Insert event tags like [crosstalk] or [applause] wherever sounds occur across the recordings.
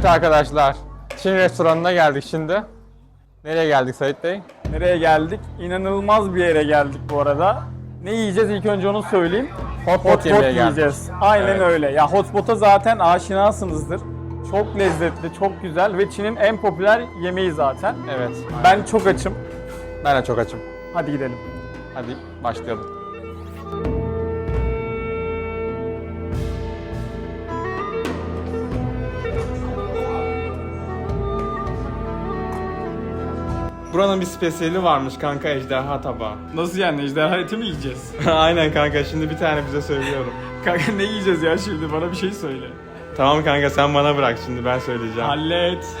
Evet arkadaşlar, Çin restoranına geldik şimdi. Nereye geldik Sait Bey? Nereye geldik? İnanılmaz bir yere geldik bu arada. Ne yiyeceğiz ilk önce onu söyleyeyim. Hotpot Hotpot yemeğe geldik. yiyeceğiz. Aynen Evet. öyle. Ya hotpot'a zaten aşinasınızdır. Çok lezzetli, çok güzel ve Çin'in en popüler yemeği zaten. Evet. Ben çok açım. Ben de çok açım. Hadi gidelim. Hadi başlayalım. Buranın bir spesiyeli varmış kanka ejderha tabağı. Nasıl yani? Ejderha eti mi yiyeceğiz? [laughs] Aynen kanka şimdi bir tane bize söylüyorum. [laughs] Kanka ne yiyeceğiz ya şimdi? Bana bir şey söyle. Tamam kanka sen bana bırak şimdi ben söyleyeceğim. Hallet. [laughs]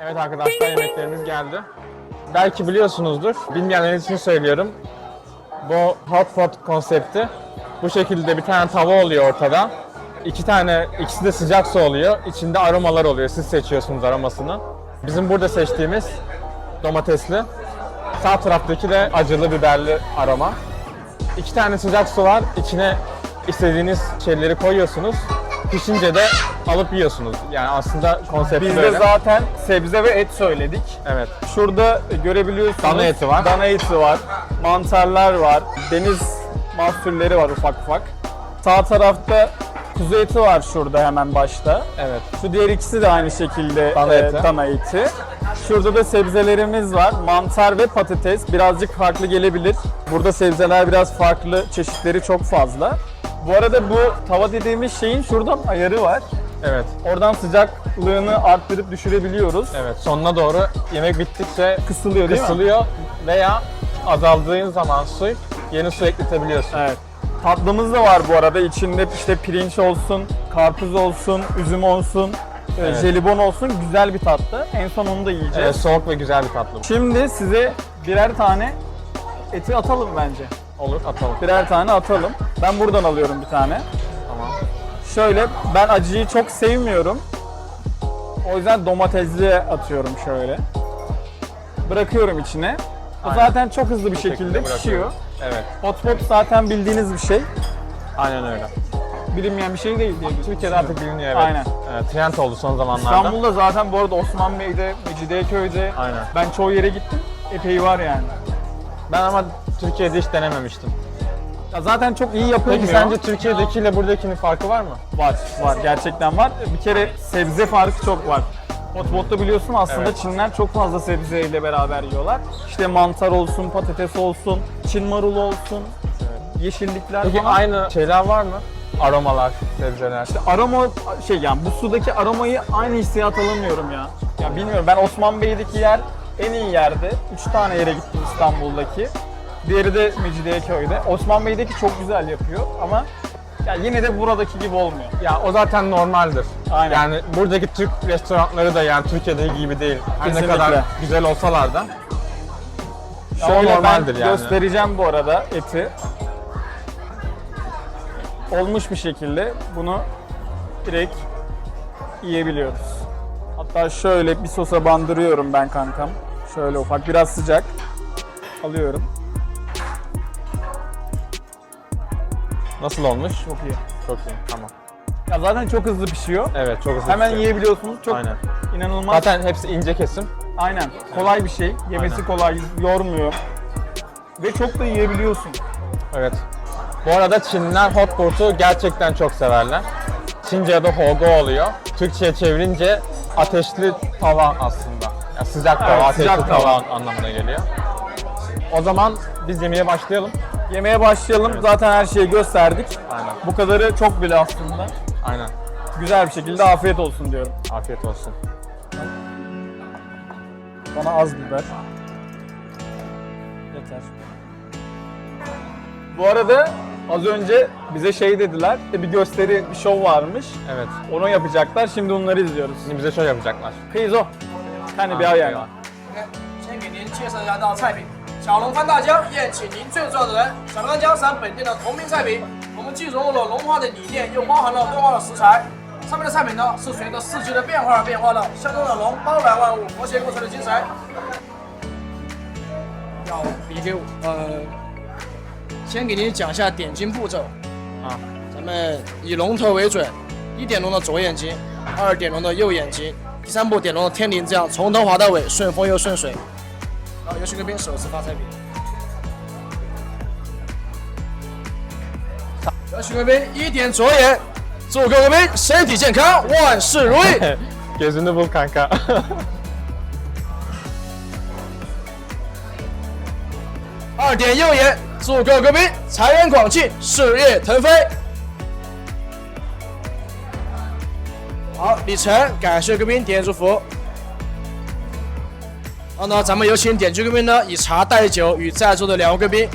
Evet arkadaşlar yemeklerimiz geldi. Belki biliyorsunuzdur. Bilmeyenler için söylüyorum. Bu hot pot konsepti. Bu şekilde bir tane tava oluyor ortada. İki tane, ikisi de sıcak su oluyor. İçinde aromalar oluyor. Siz seçiyorsunuz aromasını. Bizim burada seçtiğimiz domatesli. Sağ taraftaki de acılı biberli aroma. İki tane sıcak su var. İçine istediğiniz şeyleri koyuyorsunuz. Pişince de alıp yiyorsunuz. Yani aslında konsepti Biz böyle. de zaten sebze ve et söyledik. Evet. Şurada görebiliyorsunuz. Dana eti var. Dana eti var. Mantarlar var. Deniz mahsulleri var ufak ufak. Sağ tarafta kuzu eti var şurada hemen başta. Evet. Şu diğer ikisi de aynı şekilde Dana e, eti. dana eti. Şurada da sebzelerimiz var. Mantar ve patates. Birazcık farklı gelebilir. Burada sebzeler biraz farklı. Çeşitleri çok fazla. Bu arada bu tava dediğimiz şeyin şuradan ayarı var. Evet. Oradan sıcaklığını arttırıp düşürebiliyoruz. Evet. Sonuna doğru yemek bittikçe Kısılıyor değil mi? kısılıyor veya azaldığın zaman su yeni su ekletebiliyorsun. Evet. Tatlımız da var bu arada. İçinde işte pirinç olsun, karpuz olsun, üzüm olsun, e, Evet. jelibon olsun. Güzel bir tatlı. En son onu da yiyeceğiz. Evet, soğuk ve güzel bir tatlı. Şimdi size birer tane eti atalım bence. Olur atalım. Birer tane atalım. Ben buradan alıyorum bir tane. Tamam. Şöyle ben acıyı çok sevmiyorum. O yüzden domatesli atıyorum şöyle. Bırakıyorum içine. O Aynen. zaten çok hızlı bir şekilde şekilde pişiyor. Evet. Hot pot zaten bildiğiniz bir şey. Aynen öyle. Bilinmeyen bir şey değil diye Türkiye'de artık biliniyor evet. Aynen. Evet, trend oldu son zamanlarda. İstanbul'da zaten bu arada Osman Bey'de, Mecidiyeköy'de Aynen. ben çoğu yere gittim. Epey var yani. Ben ama Türkiye'de hiç denememiştim. Ya zaten çok iyi yapılmıyor. Peki sence Türkiye'dekiyle buradakinin farkı var mı? Var, var. Gerçekten var. Bir kere sebze farkı çok var. Hotpot'ta biliyorsun aslında Evet. Çinler çok fazla sebzeyle beraber yiyorlar. İşte mantar olsun, patates olsun, Çin marulu olsun, yeşillikler Peki falan. aynı şeyler var mı? Aromalar, sebzeler. Aroma şey yani bu sudaki aromayı aynı hissiyat alamıyorum ya. Ya bilmiyorum ben Osman Bey'deki yer en iyi yerde. Üç tane yere gittim İstanbul'daki. Diğeri de Mecidiyeköy'de. Osman Bey'deki çok güzel yapıyor ama ya yine de buradaki gibi olmuyor. Ya o zaten normaldir. Aynen. Yani buradaki Türk restoranları da yani Türkiye'deki gibi değil. Her ne Kesinlikle. kadar güzel olsalar da. Şöyle normaldir ben yani. yani. göstereceğim bu arada eti. Olmuş bir şekilde bunu direkt yiyebiliyoruz. Hatta şöyle bir sosa bandırıyorum ben kankam. Şöyle ufak biraz sıcak. Alıyorum. Nasıl olmuş? Çok iyi. Çok iyi. Tamam. Ya zaten çok hızlı pişiyor. Evet çok hızlı Hemen pişiyor. yiyebiliyorsunuz. Çok Aynen. inanılmaz. Zaten hepsi ince kesim. Aynen. Kolay bir şey. Yemesi Aynen. kolay, yormuyor. Ve çok da yiyebiliyorsun. Evet. Bu arada Çinliler hot pot'u gerçekten çok severler. Çince'de hogo oluyor. Türkçe'ye çevirince ateşli tava aslında. Yani sıcak tava, Evet, ateşli sıcak tava. tava. anlamına geliyor. O zaman biz yemeğe başlayalım. Yemeğe başlayalım. Zaten her şeyi gösterdik. Aynen. Bu kadarı çok bile aslında. Aynen. Güzel bir şekilde afiyet olsun diyorum. Afiyet olsun. Bana az biber. Yeter. Bu arada az önce bize şey dediler. Bir gösteri, bir show varmış. Evet. Onu yapacaklar. Şimdi onları izliyoruz. Şimdi bize şöyle yapacaklar. 可以做，看你表演了。先给您介绍一下这道菜品： 小龙翻大江，宴请您最重要的人。小龙翻江山本店的同名菜品，我们既融入了龙华的理念，又包含了动画的食材。上面的菜品呢，是随着四季的变化而变化的，象征着龙包揽万物、和谐共存的精神。要比给我呃先给您讲一下点睛步骤。啊，咱们以龙头为准，一点龙的左眼睛，二点龙的右眼睛，第三步点龙的天灵，这样从头滑到尾，顺风又顺水。好，有请贵宾手持发财笔。有请贵宾一点左眼，祝各位贵宾身体健康，万事如意。Gözünü bul kanka. 二点右眼，祝各位贵宾财源广进，事业腾飞。好，李晨，感谢贵宾点祝福。好，那咱们有请点击贵宾呢，以茶代酒，与在座的两位贵宾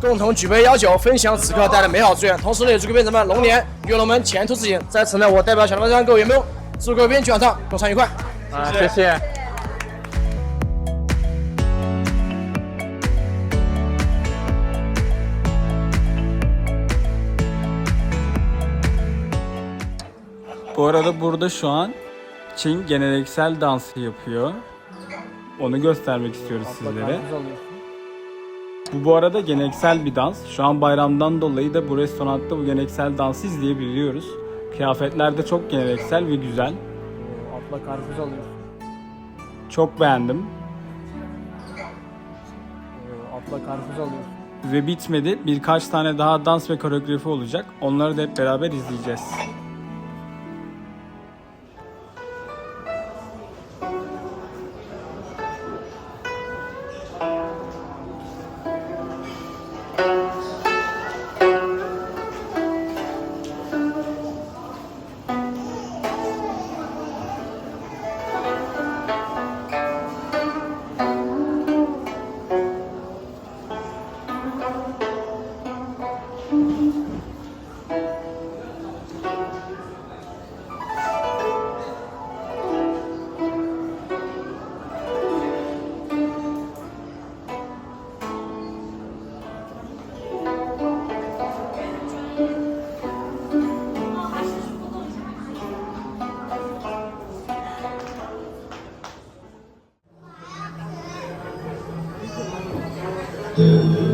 共同举杯邀酒，分享此刻带来的美好祝愿。同时呢，也祝贵宾咱们龙年与龙门前途似锦。在此呢，我代表小龙江各位员工，祝各位贵宾聚晚上共餐愉快。啊，谢谢。Bu arada burada şu an Çin geleneksel dansı yapıyor. Onu göstermek istiyoruz sizlere. Bu bu arada geleneksel bir dans. Şu an bayramdan dolayı da bu restoranda bu geleneksel dansı izleyebiliyoruz. Kıyafetler de çok geleneksel ve güzel. Atla karpuz alıyor. Çok beğendim. Atla karpuz alıyor. Ve bitmedi. Birkaç tane daha dans ve koreografi olacak. Onları da hep beraber izleyeceğiz. do.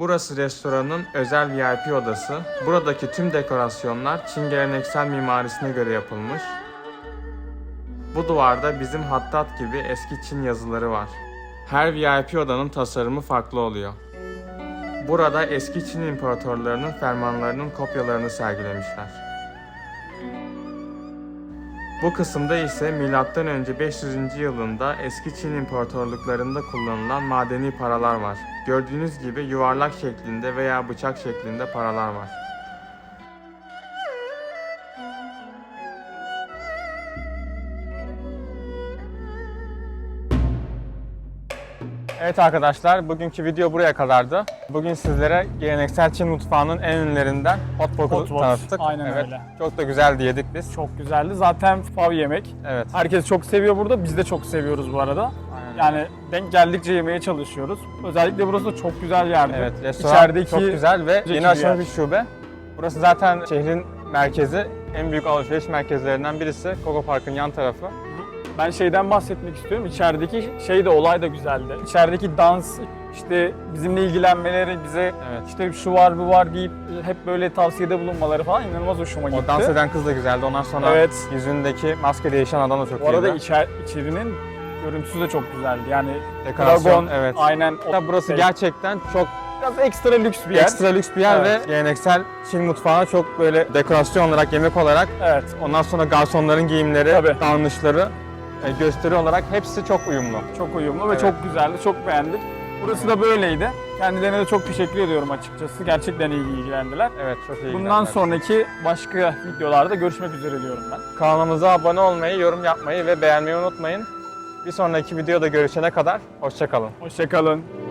Burası restoranın özel VIP odası. Buradaki tüm dekorasyonlar Çin geleneksel mimarisine göre yapılmış. Bu duvarda bizim hattat gibi eski Çin yazıları var. Her VIP odanın tasarımı farklı oluyor. Burada eski Çin imparatorlarının fermanlarının kopyalarını sergilemişler. Bu kısımda ise M.Ö. 500. yılında eski Çin imparatorluklarında kullanılan madeni paralar var. Gördüğünüz gibi yuvarlak şeklinde veya bıçak şeklinde paralar var. Evet arkadaşlar, bugünkü video buraya kadardı. Bugün sizlere geleneksel Çin mutfağının en ünlerinden hot pot, tanıttık. aynen evet, öyle. Çok da güzeldi yedik biz. Çok güzeldi. Zaten fav yemek. Evet. Herkes çok seviyor burada. Biz de çok seviyoruz bu arada. Aynen. Yani denk geldikçe yemeye çalışıyoruz. Özellikle burası da çok güzel yerdi. Evet, restoran İçerideki çok güzel ve yeni açılmış bir şube. Burası zaten şehrin merkezi, en büyük alışveriş merkezlerinden birisi. Coco Park'ın yan tarafı. Ben şeyden bahsetmek istiyorum. İçerideki şey de olay da güzeldi. İçerideki dans, işte bizimle ilgilenmeleri, bize Evet. işte şu var bu var deyip hep böyle tavsiyede bulunmaları falan inanılmaz hoşuma gitti. O dans eden kız da güzeldi. Ondan sonra Evet. yüzündeki maske değişen adam da çok Bu arada iyiydi. içer, içerinin görüntüsü de çok güzeldi. Yani Dekorasyon, Dragon, evet. aynen. o Hatta burası şey. gerçekten çok biraz ekstra lüks bir yer. ekstra lüks bir yer Evet. ve geleneksel Çin mutfağına çok böyle dekorasyon olarak, yemek olarak Evet. Ondan sonra garsonların giyimleri, Tabii. davranışları, e, gösteri olarak hepsi çok uyumlu. Çok uyumlu ve Evet. çok güzeldi. Çok beğendik. Burası da böyleydi. Kendilerine de çok teşekkür ediyorum açıkçası. Gerçekten iyi ilgilendiler. Evet çok iyi. Bundan gidenler. sonraki başka videolarda görüşmek üzere diyorum ben. kanalımıza abone olmayı, yorum yapmayı ve beğenmeyi unutmayın. Bir sonraki videoda görüşene kadar hoşçakalın. Hoşçakalın.